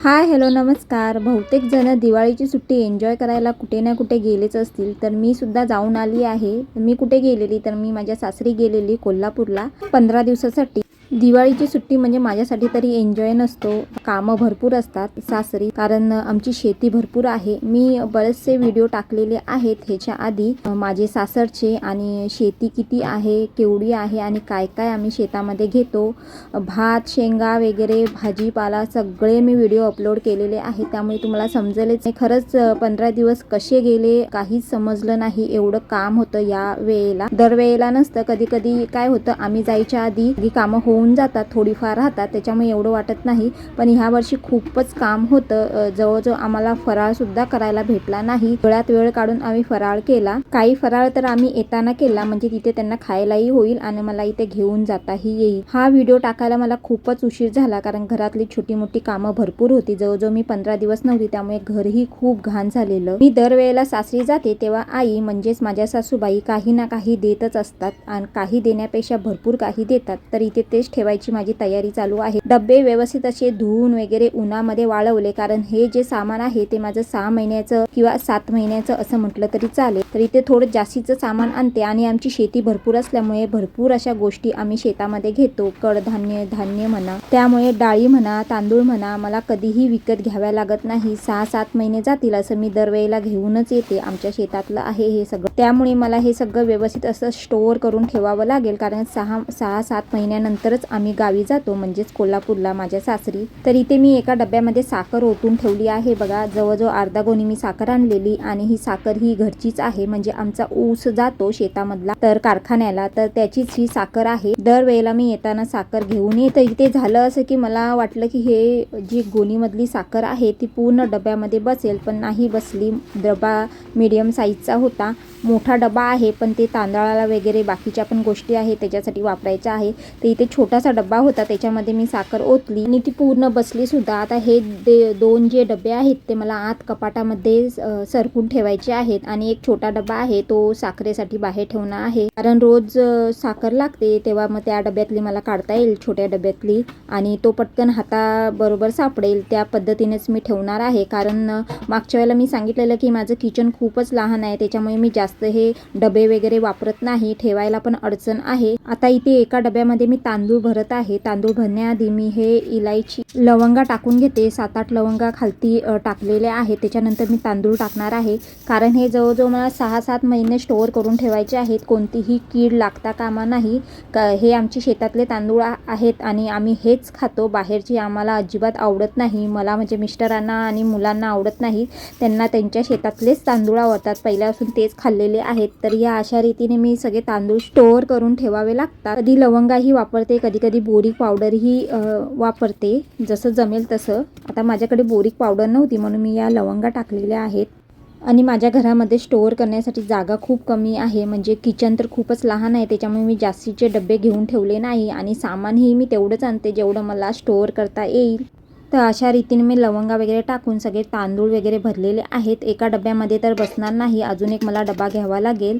Hi hello नमस्कार. बहुतेक जण दिवाळीची सुट्टी एन्जॉय करायला कुठे ना कुठे गेलेच असतील. तर मी सुद्धा जाऊन आली आहे. मी कुठे गेलेली? तर मी माझ्या सासरी गेलेली कोल्हापूरला. पंधरा दिवसासाठी. दिवाळीची सुट्टी म्हणजे माझ्यासाठी तरी एन्जॉय नसतो. कामं भरपूर असतात सासरी. कारण आमची शेती भरपूर आहे. मी बरेचसे व्हिडिओ टाकलेले आहेत. ह्याच्या आधी माझे सासरचे आणि शेती किती आहे केवढी आहे आणि काय काय आम्ही शेतामध्ये घेतो. भात शेंगा वगैरे भाजीपाला सगळे मी व्हिडिओ अपलोड केलेले आहेत. त्यामुळे तुम्हाला समजेलच. नाही. खरंच पंधरा दिवस कसे गेले काहीच समजलं नाही. एवढं काम होतं या वेळेला. दरवेळेला नसतं. कधी कधी काय होतं आम्ही जायच्या आधी ही कामं होऊन होऊन जातात थोडीफार राहतात त्याच्यामुळे एवढं वाटत नाही. पण ह्या वर्षी खूपच काम होतं. जवळजवळ आम्हाला फराळ सुद्धा करायला भेटला नाही. वेळात वेळ काढून आम्ही फराळ केला. काही फराळ तर आम्ही येताना केला म्हणजे तिथे त्यांना खायलाही होईल आणि मला इथे घेऊन जाताही येईल. हा व्हिडिओ टाकायला मला खूपच उशीर झाला कारण घरातली छोटी मोठी कामं भरपूर होती. जवळजवळ मी पंधरा दिवस नव्हती त्यामुळे घरही खूप घाण झालेलं. मी दरवेळेला सासरी जाते तेव्हा आई म्हणजेच माझ्या सासूबाई काही ना काही देतच असतात. आणि काही देण्यापेक्षा भरपूर काही देतात. तर इथे तेच ठेवायची माझी तयारी चालू आहे. डबे व्यवस्थित असे धुवून वगैरे उन्हामध्ये वाळवले कारण हे जे सामान आहे ते माझं सहा महिन्याचं किंवा सात महिन्याचं असं म्हटलं तरी चालेल. तर इथे थोडं जास्तीचं सामान आणते आणि आमची शेती भरपूर असल्यामुळे भरपूर अशा गोष्टी आम्ही शेतामध्ये घेतो. कडधान्य धान्य म्हणा. त्यामुळे डाळी म्हणा तांदूळ म्हणा मला कधीही विकत घ्याव्या लागत नाही. सहा सात महिने जातील असं मी दरवेळेला घेऊनच येते. आमच्या शेतातलं आहे हे सगळं. त्यामुळे मला हे सगळं व्यवस्थित असं स्टोअर करून ठेवावं लागेल. कारण सहा सहा सात महिन्यानंतरच आम्ही गावी जातो म्हणजेच कोल्हापूरला माझ्या सासरी. तर इथे मी एका डब्यामध्ये साखर ओतून ठेवली आहे. बघा जवळजवळ अर्धा गोणी मी साखर आणलेली आणि ही साखर ही घरचीच आहे. म्हणजे आमचा ऊस जातो शेतामधला तर कारखान्याला तर त्याचीच ही साखर आहे. दरवेळेला मी येताना साखर घेऊन येते. इथे झालं असं की मला वाटलं की हे जी गोणीमधली साखर आहे ती पूर्ण डब्यामध्ये बसेल. पण नाही बसली. डबा मीडियम साईजचा होता. मोठा डबा आहे पण ते तांदळाला वगैरे बाकीच्या पण गोष्टी आहेत त्याच्यासाठी वापरायच्या आहे तर इथे छोटासा डब्बा होता. त्याच्यामध्ये मी साखर ओतली आणि ती पूर्ण बसली सुद्धा. आता हे दे दोन जे डबे आहेत ते मला आत कपाटामध्ये सरकून ठेवायचे आहेत. आणि एक छोटा डबा आहे तो साखरेसाठी बाहेर ठेवणार आहे. कारण रोज साखर लागते तेव्हा मग त्या डब्यातली मला काढता येईल छोट्या डब्यातली. आणि तो पटकन हाताबरोबर सापडेल त्या पद्धतीनेच मी ठेवणार आहे. कारण मागच्या वेळेला मी सांगितलेलं की माझं किचन खूपच लहान आहे त्याच्यामुळे मी जास्त हे डबे वगैरे वापरत नाही ठेवायला पण अडचण आहे. आता इथे एका डब्यामध्ये मी तांदूळ भरत आहे. तांदूळ भरण्याआधी मी हे इलायची लवंगा टाकून घेते. सात आठ लवंगा खालती टाकलेले टाकलेल्या आहेत. त्याच्यानंतर मी तांदूळ टाकणार आहे. कारण हे जवळजवळ मला सहा सात महिने स्टोअर करून ठेवायचे आहेत. कोणतीही कीड लागता कामा नाही. क हे आमचे शेतातले तांदूळ आहेत आणि आम्ही हेच खातो. बाहेरची आम्हाला अजिबात आवडत नाही. मला म्हणजे मिस्टरांना आणि मुलांना आवडत नाही. त्यांना त्यांच्या शेतातलेच तांदूळ आवडतात. पहिल्यापासून तेच खाल्लेले आहेत. तर या अशा रीतीने मी सगळे तांदूळ स्टोअर करून ठेवावे लागतात. कधी लवंगाही वापरते कधी कधी बोरिक पावडरही वापरते. जसं जमेल तसं. आता माझ्याकडे बोरिक पावडर नव्हती म्हणून मी या लवंगा टाकलेल्या आहेत. आणि माझ्या घरामध्ये स्टोअर करण्यासाठी जागा खूप कमी आहे. म्हणजे किचन तर खूपच लहान आहे. त्याच्यामुळे मी जास्तीचे डबे घेऊन ठेवले नाही आणि सामानही मी तेवढंच आणते जेवढं मला स्टोअर करता येईल. तर अशा रीतीने मी लवंगा वगैरे टाकून सगळे तांदूळ वगैरे भरलेले आहेत. एका डब्यामध्ये तर बसणार नाही. अजून एक मला डबा घ्यावा लागेल.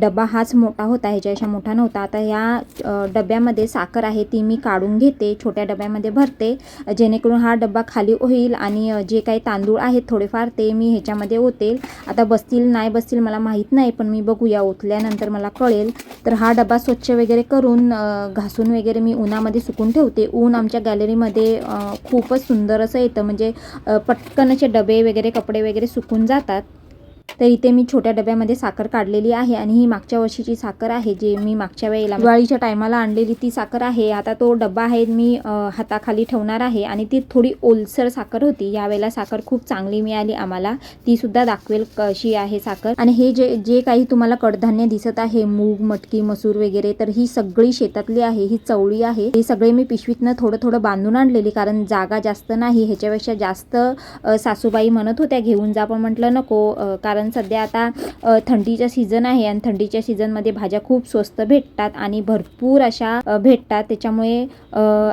डबा हाच मोठा होता ह्याच्यापेक्षा मोठा नव्हता. आता ह्या डब्यामध्ये साखर आहे ती मी काढून घेते छोट्या डब्यामध्ये भरते. जेणेकरून हा डब्बा खाली होईल आणि जे काही तांदूळ आहेत थोडेफार ते मी ह्याच्यामध्ये ओतेल. आता बसतील नाही बसतील मला माहीत नाही पण मी बघूया ओतल्यानंतर मला कळेल. तर हा डबा स्वच्छ वगैरे करून घासून वगैरे मी उन्हामध्ये सुकून ठेवते. ऊन आमच्या गॅलरीमध्ये खूपच सुंदर असं येतं. म्हणजे पटकन असे डबे वगैरे कपडे वगैरे सुकून जातात. तर इथे मी छोट्या डब्यामध्ये साखर काढलेली आहे आणि ही मागच्या वर्षीची साखर आहे जे मी मागच्या वेळेला दिवाळीच्या टायमाला आणलेली ती साखर आहे. आता तो डब्बा आहे मी हाताखाली ठेवणार आहे आणि ती थोडी ओलसर साखर होती. यावेळेला साखर खूप चांगली मिळाली आम्हाला. ती सुद्धा दाखवेल कशी आहे साखर. आणि हे जे जे काही तुम्हाला कडधान्य दिसत आहे मूग मटकी मसूर वगैरे तर ही सगळी शेतातली आहे ही चवळी आहे. हे सगळे मी पिशवीतनं थोडं थोडं बांधून आणलेली कारण जागा जास्त नाही. ह्याच्यापेक्षा जास्त सासूबाई म्हणत होत्या घेऊन जा. पण म्हटलं नको कारण कारण सध्या आता थंडीचा सीझन आहे आणि थंडीच्या सीझनमध्ये भाज्या खूप स्वस्त भेटतात आणि भरपूर अशा भेटतात. त्याच्यामुळे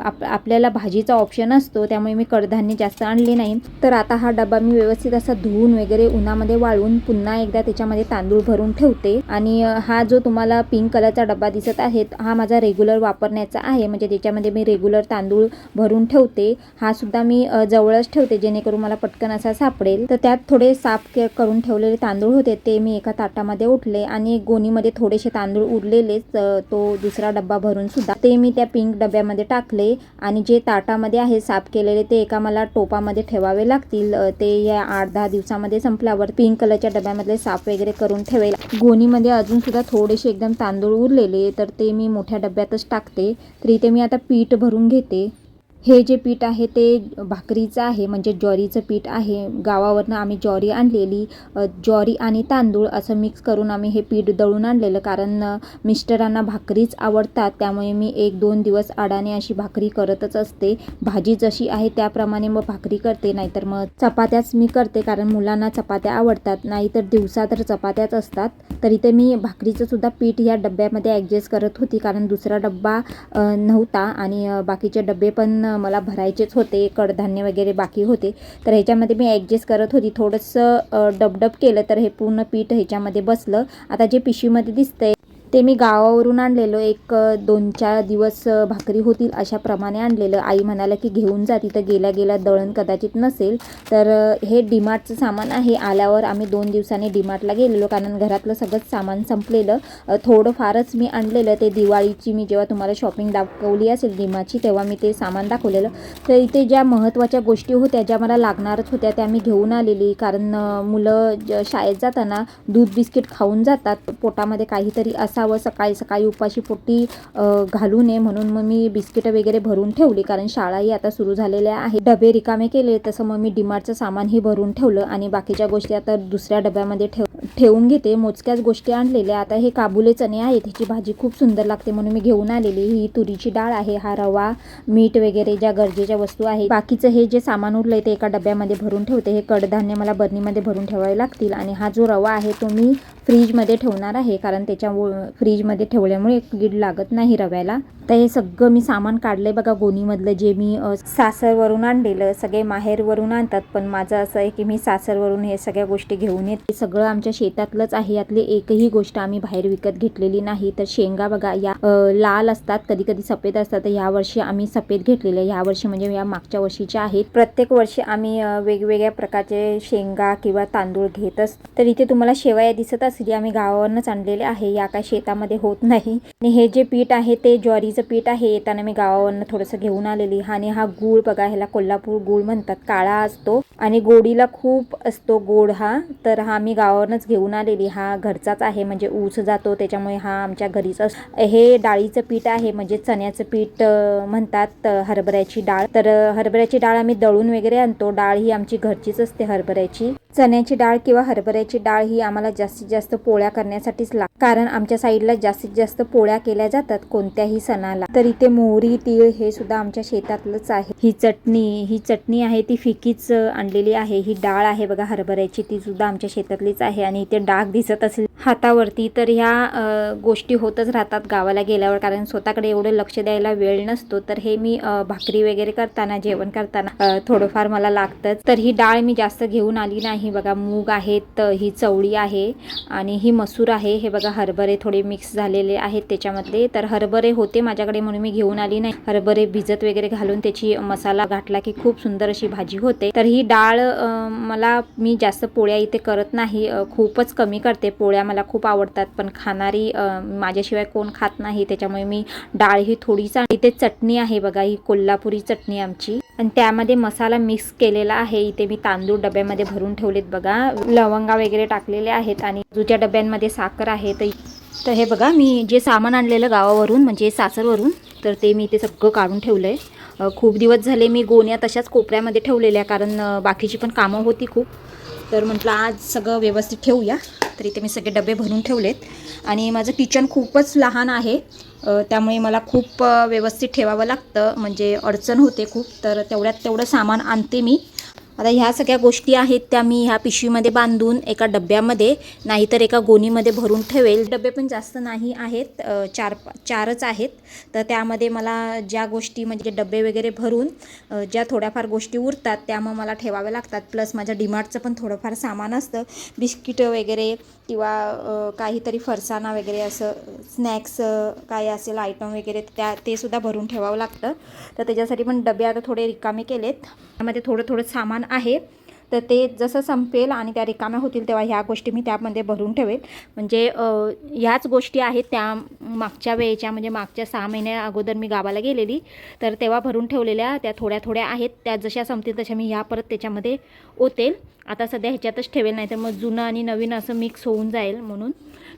आप आपल्याला भाजीचा ऑप्शन असतो. त्यामुळे मी कडधान्य जास्त आणले नाही. तर आता हा डबा मी व्यवस्थित असा धुवून वगैरे उन्हामध्ये वाळून पुन्हा एकदा त्याच्यामध्ये तांदूळ भरून ठेवते. आणि हा जो तुम्हाला पिंक कलरचा डबा दिसत आहे हा माझा रेग्युलर वापरण्याचा आहे. म्हणजे त्याच्यामध्ये मी रेग्युलर तांदूळ भरून ठेवते. हा सुद्धा मी जवळच ठेवते जेणेकरून मला पटकन असा सापडेल. तर त्यात थोडे साफ के- करून ठेवलेले तांदूळ होते ते मी एका ताटामध्ये उठले आणि गोणीमध्ये थोडेसे तांदूळ उरलेलेच तो दुसरा डब्बा भरून सुद्धा ते मी त्या पिंक डब्यामध्ये टाकले आणि जे ताटामध्ये आहे साफ केलेले ते एका मला टोपामध्ये ठेवावे लागतील. ते या आठ दहा दिवसामध्ये संपल्यावर पिंक कलरच्या डब्यामधले साफ वगैरे करून ठेवेल. गोणीमध्ये अजून सुद्धा थोडेसे एकदम तांदूळ उरलेले तर ते मी मोठ्या डब्यातच टाकते. तर इथे मी आता पीठ भरून घेते. हे जे पीठ आहे ते भाकरीचं आहे म्हणजे ज्वारीचं पीठ आहे. गावावरनं आम्ही ज्वारी आणलेली ज्वारी आणि तांदूळ असं मिक्स करून आम्ही हे पीठ दळून आणलेलं. कारण मिस्टरांना भाकरीच आवडतात. त्यामुळे मी एक दोन दिवस अडाने अशी भाकरी करतच असते. भाजी जशी आहे त्याप्रमाणे मग भाकरी करते. नाहीतर मग चपात्याच मी करते कारण मुलांना चपात्या आवडतात. नाहीतर दिवसा तर चपात्याच असतात. तरी ते मी भाकरीचं सुद्धा पीठ या डब्यामध्ये ॲडजस्ट करत होती. कारण दुसरा डब्बा नव्हता. आणि बाकीचे डबे पण मला भरायचेच होते कडधान्य वगैरे बाकी होते. तर ह्याच्यामध्ये मी ॲडजस्ट करत होती. थोडंसं डबडब केलं तर हे पूर्ण पीठ ह्याच्यामध्ये बसलं. आता जे पिशवीमध्ये दिसतंय ते मी गावावरून आणलेलं एक दोन चार दिवस भाकरी होतील अशाप्रमाणे आणलेलं. आई म्हणाला की घेऊन जा तिथं गेल्या गेल्या दळण कदाचित नसेल. तर हे डीमार्टचं सामान आहे. आल्यावर आम्ही दोन दिवसांनी डीमार्टला गेलेलो कारण घरातलं सगळंच सामान संपलेलं. थोडंफारच थोडं फारच मी आणलेलं. ते दिवाळीची मी जेव्हा तुम्हाला शॉपिंग दाखवली असेल डीमार्टची तेव्हा मी ते सामान दाखवलेलं. तर इथे ज्या महत्त्वाच्या गोष्टी होत्या ज्या मला लागणारच होत्या त्या मी घेऊन आलेली. कारण मुलं शाळेत जाताना दूध बिस्किट खाऊन जातात. पोटामध्ये काहीतरी असावं सकाळी सकाळी उपाशी पोटी घालू नये म्हणून मग मी बिस्किटं वगैरे भरून ठेवली. कारण शाळाही आता सुरू झालेल्या आहे डबे रिकामे केले तसं मग मी डिमार्टचं सामानही भरून ठेवलं आणि बाकीच्या गोष्टी आता दुसऱ्या डब्यामध्ये ठेव ठेवून घेते. मोजक्याच गोष्टी आणलेल्या. आता हे काबुले चणे आहेत. ह्याची भाजी खूप सुंदर लागते म्हणून मी घेऊन आलेली. ही तुरीची डाळ आहे. हा रवा मीठ वगैरे ज्या गरजेच्या वस्तू आहेत. बाकीचं हे जे सामान उरलंय ते एका डब्यामध्ये भरून ठेवते. हे कडधान्य मला बरणीमध्ये भरून ठेवावे लागतील. आणि हा जो रवा आहे तो मी फ्रीजमध्ये ठेवणार आहे. कारण त्याच्या फ्रीजमध्ये ठेवल्यामुळे कीड लागत नाही रव्याला. तर हे सगळं मी सामान काढलंय बघा गोणीमधलं जे मी सासरवरून आणलेलं सगळे माहेरवरून आणतात. पण माझं असं आहे की मी सासरवरून हे सगळ्या गोष्टी घेऊन येत. हे सगळं आमच्या शेतातलंच आहे. यातली एकही गोष्ट आम्ही बाहेर विकत घेतलेली नाही. तर शेंगा बघा या लाल असतात कधी कधी सफेद असतात. तर या वर्षी आम्ही सफेद घेतलेल्या. या वर्षी म्हणजे या मागच्या वर्षीच्या आहेत. प्रत्येक वर्षी आम्ही वेगवेगळ्या प्रकारचे शेंगा किंवा तांदूळ घेत असतो. तर इथे तुम्हाला शेवया दिसत असली आम्ही गावावरनंच आणलेले आहे. या काय शेतामध्ये होत नाही. आणि हे जे पीठ आहे ते ज्वारीचं पीठ आहे येताना मी गावावरनं थोडंसं घेऊन आलेली. आणि हा गूळ बघा ह्याला कोल्हापूर गूळ म्हणतात. काळा असतो आणि गोडीला खूप असतो गोड हा. तर हा मी गावावरनंच घेऊन आलेली. हा घरचाच आहे म्हणजे ऊस जातो त्याच्यामुळे हा आमच्या घरीच अस हे डाळीचं पीठ आहे म्हणजे चण्याचं पीठ म्हणतात हरभऱ्याची डाळ. तर हरभऱ्याची डाळ आम्ही दळून वगैरे आणतो. डाळ ही आमची घरचीच असते हरभऱ्याची. चण्याची डाळ किंवा हरभऱ्याची डाळ ही आम्हाला जास्तीत जास्त पोळ्या करण्यासाठीच लागते कारण आमच्या साईडला जास्तीत जास्त पोळ्या केल्या जातात कोणत्याही सणाला. तर इथे मोहरी तीळ हे सुद्धा आमच्या शेतातलंच आहे. ही चटणी ही चटणी आहे ती फिकीच आणलेली आहे. ही डाळ आहे बघा हरभऱ्याची ती सुद्धा आमच्या शेतातलीच आहे आणि इथे डाग दिसत असेल हातावरती तर ह्या गोष्टी होतच राहतात गावाला गेल्यावर. कारण स्वतःकडे एवढं लक्ष द्यायला वेळ नसतो. तर हे मी भाकरी वगैरे करताना जेवण करताना थोडंफार मला लागतंच. तर ही डाळ मी जास्त घेऊन आली नाही. बघा मूग आहेत ही चवळी आहे आणि ही मसूर आहे. हे बघा हरभरे थोडे मिक्स झालेले आहेत त्याच्यामधले. तर हरभरे होते माझ्याकडे म्हणून मी घेऊन आली नाही. हरभरे भिजत वगैरे घालून त्याची मसाला घातला की खूप सुंदर अशी भाजी होते. तर ही डाळ मला मी जास्त पोळ्या इथे करत नाही. खूपच कमी करते. पोळ्या मला खूप आवडतात पण खाणारी माझ्याशिवाय कोण खात नाही. त्याच्यामुळे मी डाळ ही थोडीच इथे चटणी आहे बघा ही कोल्हापुरी चटणी आमची. आणि त्यामध्ये मसाला मिक्स केलेला आहे. इथे मी तांदूळ डब्यामध्ये भरून ठेवलेत बघा. लवंगा वगैरे टाकलेले आहेत आणि बाजूच्या डब्यांमध्ये साखर आहे. तर तर हे बघा मी जे सामान आणलेलं गावावरून म्हणजे सासरवरून तर ते मी ते सगळं काढून ठेवलं आहे खूप दिवस झाले मी गोण्या तशाच कोपऱ्यामध्ये ठेवलेल्या कारण बाकीची पण कामं होती खूप. तर म्हटलं आज सगळं व्यवस्थित ठेवूया. तर इथे मी सगळे डबे भरून ठेवलेत. आणि माझं किचन खूपच लहान आहे. त्यामुळे मला खूप व्यवस्थित ठेवावं लागतं. म्हणजे अडचण होते खूप तर तेवढ्यात तेवढं सामान आणते मी. आता ह्या सगळ्या गोष्टी आहेत त्या मी ह्या पिशवीमध्ये बांधून एका डब्यामध्ये नाहीतर एका गोणीमध्ये भरून ठेवेल. डबे पण जास्त नाही आहेत चार चारच आहेत. तर त्यामध्ये मला ज्या गोष्टी म्हणजे डबे वगैरे भरून ज्या थोड्याफार गोष्टी उरतात त्या मग मला ठेवाव्या लागतात. प्लस माझ्या डिमार्टचं पण थोडंफार सामान असतं. बिस्किटं वगैरे किंवा काहीतरी फरसाणा वगैरे असं स्नॅक्स काय असेल आयटम वगैरे त्या ते सुद्धा भरून ठेवावं लागतं. तर त्याच्यासाठी पण डबे आता थोडे रिकामे केलेत. त्यामध्ये थोडं थोडं सामान आहे. तर ते जसं संपेल आणि त्या रिकाम्या होतील तेव्हा ह्या गोष्टी मी त्यामध्ये भरून ठेवेल. म्हणजे ह्याच गोष्टी आहेत त्या मागच्या वेळेच्या म्हणजे मागच्या सहा महिन्या अगोदर मी गावाला गेलेली. तर तेव्हा भरून ठेवलेल्या त्या थोड्या थोड्या आहेत. त्या जशा संपतील तशा मी ह्या परत त्याच्यामध्ये ओतेल. आता सध्या ह्याच्यातच ठेवेल नाही तर मग जुनं आणि नवीन असं मिक्स होऊन जाईल म्हणून.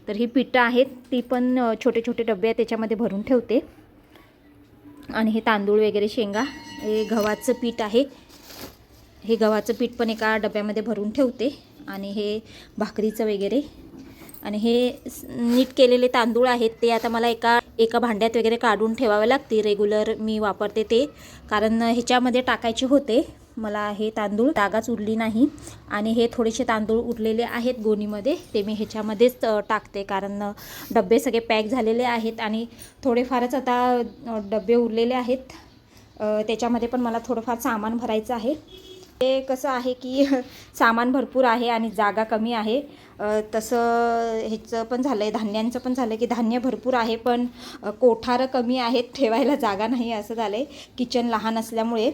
तर ही पिठं आहेत ती पण छोटे छोटे डबे आहेत त्याच्यामध्ये भरून ठेवते. आणि हे तांदूळ वगैरे शेंगा हे गव्हाचं पीठ आहे. हे गव्हाचं पीठ पण एका डब्यामध्ये भरून ठेवते आणि हे भाकरीचं वगैरे. आणि हे नीट केलेले तांदूळ आहेत ते आता मला एका एका भांड्यात वगैरे काढून ठेवावे लागते रेग्युलर मी वापरते ते. कारण ह्याच्यामध्ये टाकायचे होते. मला हे तांदूळ जागाच उरली नाही. आणि हे थोडेसे तांदूळ उरलेले आहेत गोणीमध्ये. ते मी ह्याच्यामध्येच टाकते. कारण डब्बे डबे सगळे पॅक झालेले आहेत आणि थोडेफारच आता डब्बे डबे उरलेले आहेत. त्याच्यामध्ये पण मला थोडंफार सामान भरायचं आहे. ते कसं आहे की सामान भरपूर आहे आणि जागा कमी आहे. तसं ह्याचं पण झालं आहे धान्यांचं पण झालं की धान्य भरपूर आहे पण कोठारं कमी आहेत ठेवायला जागा नाही असं झालं आहे किचन लहान असल्यामुळे.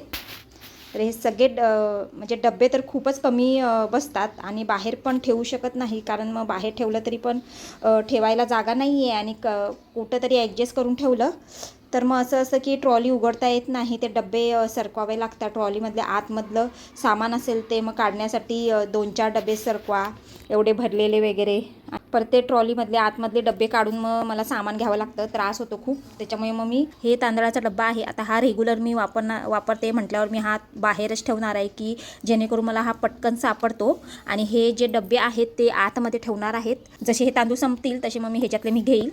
तर हे सगळे ड म्हणजे डबे तर खूपच कमी बसतात आणि बाहेर पण ठेवू शकत नाही कारण मग बाहेर ठेवलं तरी पण ठेवायला जागा नाही आहे आणि क कुठं तरी ॲडजस्ट करून ठेवलं. तर मग असं असं की ट्रॉली उघडता येत नाही ते डबे सरकवावे लागतात ट्रॉलीमधले आतमधलं सामान असेल ते मग काढण्यासाठी दोन चार डबे सरकवा एवढे भरलेले वगैरे. परत ते ट्रॉलीमधले आतमधले डबे काढून मग मला सामान घ्यावं लागतं त्रास होतो खूप. त्याच्यामुळे मग मी हे तांदळाचा डब्बा आहे आता हा रेग्युलर मी वापरणार वापरते म्हटल्यावर मी हा बाहेरच ठेवणार आहे की जेणेकरून मला हा पटकन सापडतो आणि हे जे डबे आहेत ते आतमध्ये ठेवणार आहेत. जसे हे तांदूळ संपतील तसे मग मी ह्याच्यातले मी घेईल.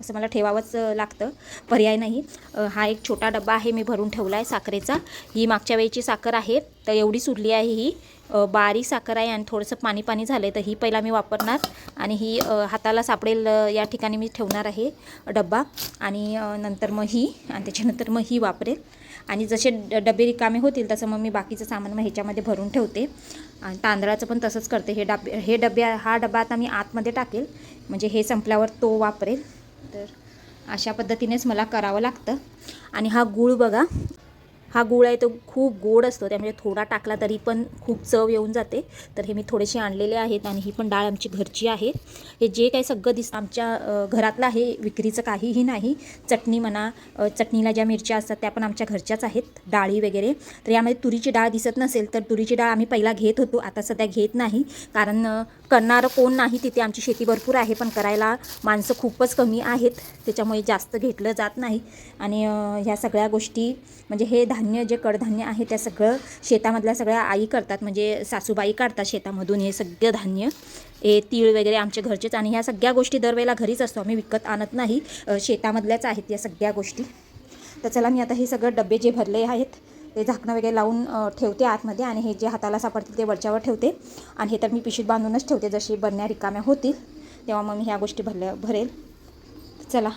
असं मला ठेवावंच लागतं. पर्याय नाही. हा एक छोटा डबा आहे मी भरून ठेवला आहे साखरेचा. ही मागच्या वेळेची साखर आहे तर एवढी सुरली आहे ही. बारी बारीक साखर आहे आणि थोडंसं पाणी पाणी झालं आहे तर ही पहिला मी वापरणार. आणि ही हाताला सापडेल या ठिकाणी मी ठेवणार आहे डब्बा. आणि नंतर मग ही आणि त्याच्यानंतर मग ही वापरेल. आणि जसे डबे रिकामे होतील तसं मग मी बाकीचं सामान मग ह्याच्यामध्ये भरून ठेवते. आणि तांदळाचं पण तसंच करते. हे डबे हे डबे हा डबा आता मी आतमध्ये टाकेल. म्हणजे हे संपल्यावर तो वापरेल. तर अशा पद्धतीनेच मला करावं लागतं. आणि हा गूळ बघा हा गूळ आहे तो खूप गोड असतो त्यामुळे थोडा टाकला तरी पण खूप चव येऊन जाते. तर हे मी थोडेसे आणलेले आहेत आणि ही पण डाळ आमची घरची आहे. हे जे काही सगळं दिसतं आमच्या घरातलं आहे विक्रीचं काहीही नाही. चटणी म्हणा चटणीला ज्या मिरच्या असतात त्या पण आमच्या घरच्याच आहेत डाळी वगैरे. तर यामध्ये तुरीची डाळ दिसत नसेल तर तुरीची डाळ आम्ही पहिला घेत होतो. आता सध्या घेत नाही कारण करणारं कोण नाही तिथे आमची शेती भरपूर आहे पण करायला माणसं खूपच कमी आहेत त्याच्यामुळे जास्त घेतलं जात नाही. आणि ह्या सगळ्या गोष्टी म्हणजे हे धान्य जे कडधान्य आहे त्या सगळं शेतामधल्या सगळ्या आई करतात म्हणजे सासूबाई काढतात शेतामधून हे सगळं धान्य. हे तीळ वगैरे आमच्या घरचेच आणि ह्या सगळ्या गोष्टी दरवेळेला घरीच असतो आम्ही विकत आणत नाही शेतामधल्याच आहेत या सगळ्या गोष्टी. तर चला मी आता हे सगळं डबे जे भरले आहेत ते झाकणं वगैरे लावून ठेवते आतमध्ये आणि हे जे हाताला सापडतील ते वरच्यावर ठेवते. आणि हे तर मी पिशवीत बांधूनच ठेवते जशी बरण्या रिकाम्या होतील तेव्हा मग मी ह्या गोष्टी भरल्या भरेल. चला.